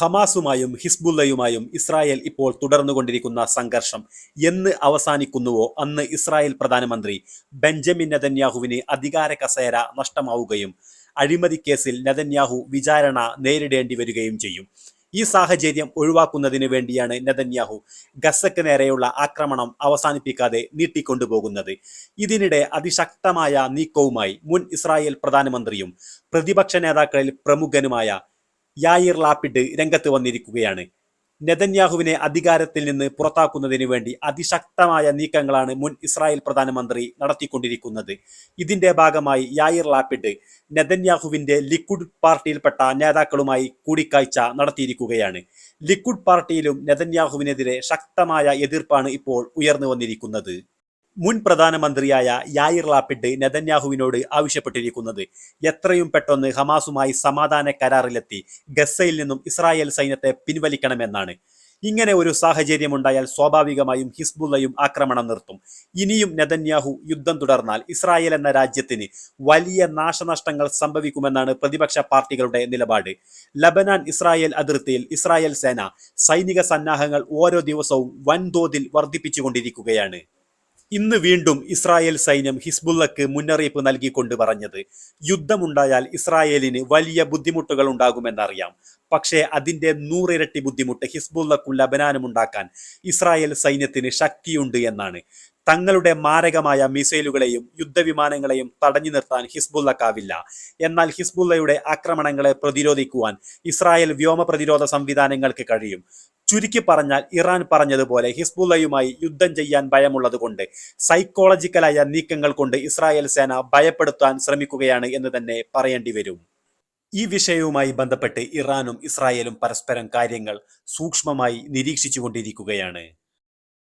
ഹമാസുമായും ഹിസ്ബുല്ലയുമായും Israel ഇപ്പോൾ തുടർന്നുകൊണ്ടിരിക്കുന്ന സംഘർഷം എന്ന് അവസാനിക്കുന്നുവോ? അന്ന് ഇസ്രായേൽ പ്രധാനമന്ത്രി ബെഞ്ചമിൻ നെതന്യാഹുവിന് അധികാര കസേര നഷ്ടമാവുകയും അഴിമതി കേസിൽ നെതന്യാഹു വിചാരണ നേരിടേണ്ടി വരികയും ചെയ്യും. ഈ സാഹചര്യം ഒഴിവാക്കുന്നതിന് വേണ്ടിയാണ് നെതന്യാഹു ഗസക്ക് നേരെയുള്ള ആക്രമണം അവസാനിപ്പിക്കാതെ നീട്ടിക്കൊണ്ടുപോകുന്നത്. ഇതിനിടെ അതിശക്തമായ നീക്കവുമായി മുൻ ഇസ്രായേൽ പ്രധാനമന്ത്രിയും പ്രതിപക്ഷ നേതാക്കളിൽ പ്രമുഖനുമായ യായിർ ലാപ്പിഡ് രംഗത്ത് വന്നിരിക്കുകയാണ്. നെതന്യാഹുവിനെ അധികാരത്തിൽ നിന്ന് പുറത്താക്കുന്നതിന് വേണ്ടി അതിശക്തമായ നീക്കങ്ങളാണ് മുൻ ഇസ്രായേൽ പ്രധാനമന്ത്രി നടത്തിക്കൊണ്ടിരിക്കുന്നത്. ഇതിന്റെ ഭാഗമായി യായിർ ലാപ്പിഡ് നെതന്യാഹുവിന്റെ ലിക്വിഡ് പാർട്ടിയിൽപ്പെട്ട നേതാക്കളുമായി കൂടിക്കാഴ്ച നടത്തിയിരിക്കുകയാണ്. ലിക്വിഡ് പാർട്ടിയിലും നെതന്യാഹുവിനെതിരെ ശക്തമായ എതിർപ്പാണ് ഇപ്പോൾ ഉയർന്നു വന്നിരിക്കുന്നത്. മുൻ പ്രധാനമന്ത്രിയായ യായിർ ലാപ്പിഡ് നെതന്യാഹുവിനോട് ആവശ്യപ്പെട്ടിരിക്കുന്നത് എത്രയും പെട്ടെന്ന് ഹമാസുമായി സമാധാന കരാറിലെത്തി ഗസയിൽ നിന്നും ഇസ്രായേൽ സൈന്യത്തെ പിൻവലിക്കണമെന്നാണ്. ഇങ്ങനെ ഒരു സാഹചര്യമുണ്ടായാൽ സ്വാഭാവികമായും ഹിസ്ബുള്ളയും ആക്രമണം നിർത്തും. ഇനിയും നെതന്യാഹു യുദ്ധം തുടർന്നാൽ ഇസ്രായേൽ എന്ന രാജ്യത്തിന് വലിയ നാശനഷ്ടങ്ങൾ സംഭവിക്കുമെന്നാണ് പ്രതിപക്ഷ പാർട്ടികളുടെ നിലപാട്. ലബനാൻ ഇസ്രായേൽ അതിർത്തിയിൽ ഇസ്രായേൽ സേന സൈനിക സന്നാഹങ്ങൾ ഓരോ ദിവസവും വൻതോതിൽ വർദ്ധിപ്പിച്ചുകൊണ്ടിരിക്കുകയാണ്. ഇന്ന് വീണ്ടും ഇസ്രായേൽ സൈന്യം ഹിസ്ബുള്ളക്ക് മുന്നറിയിപ്പ് നൽകിക്കൊണ്ട് പറഞ്ഞത് യുദ്ധമുണ്ടായാൽ ഇസ്രായേലിന് വലിയ ബുദ്ധിമുട്ടുകൾ ഉണ്ടാകുമെന്നറിയാം. പക്ഷേ അതിന്റെ നൂറിരട്ടി ബുദ്ധിമുട്ട് ഹിസ്ബുള്ളക്കും ലബനാനും ഉണ്ടാക്കാൻ ഇസ്രായേൽ സൈന്യത്തിന് ശക്തിയുണ്ട് എന്നാണ്. തങ്ങളുടെ മാരകമായ മിസൈലുകളെയും യുദ്ധവിമാനങ്ങളെയും തടഞ്ഞു നിർത്താൻ ഹിസ്ബുള്ളക്കാവില്ല. എന്നാൽ ഹിസ്ബുള്ളയുടെ ആക്രമണങ്ങളെ പ്രതിരോധിക്കുവാൻ ഇസ്രായേൽ വ്യോമ പ്രതിരോധ സംവിധാനങ്ങൾക്ക് കഴിയും. ചുരുക്കി പറഞ്ഞാൽ ഇറാൻ പറഞ്ഞതുപോലെ ഹിസ്ബുള്ളയുമായി യുദ്ധം ചെയ്യാൻ ഭയമുള്ളതുകൊണ്ട് സൈക്കോളജിക്കലായ നീക്കങ്ങൾ കൊണ്ട് ഇസ്രായേൽ സേന ഭയപ്പെടുത്താൻ ശ്രമിക്കുകയാണ് എന്ന് തന്നെ പറയേണ്ടി വരും. ഈ വിഷയവുമായി ബന്ധപ്പെട്ട് ഇറാനും ഇസ്രായേലും പരസ്പരം കാര്യങ്ങൾ സൂക്ഷ്മമായി നിരീക്ഷിച്ചുകൊണ്ടിരിക്കുകയാണ്.